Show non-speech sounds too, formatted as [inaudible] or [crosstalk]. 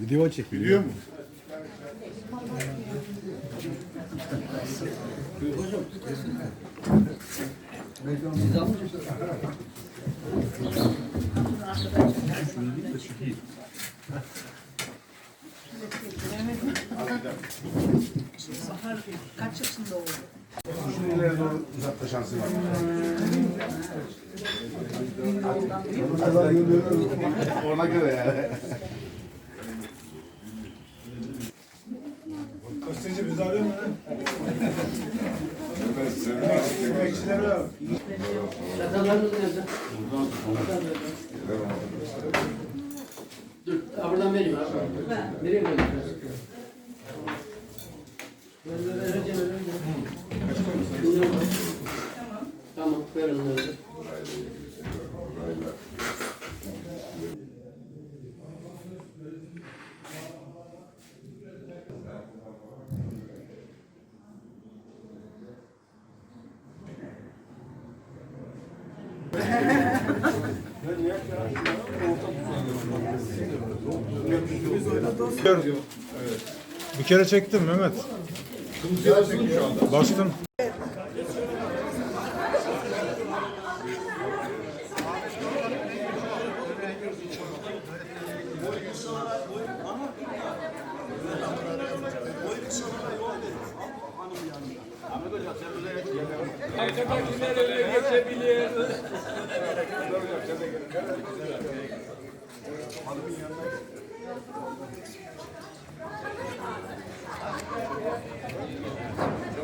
Video çekiyor. Biliyor mu? Kaç yaşında oldu? Şunu ileri doğru uzatma şansın var. Ona göre yani. [laughs] Gazeteci bizi arıyor mu? Emekçiler var. Çatallarınız nerede? Dur, ha, buradan vereyim abi. Nereye koyacağız? Ben de vereceğim, vereceğim. Tamam, ver onları. Bir kere çektim Mehmet. Bastım. Arkadakiler öyle geçebilir. Hanımın yanına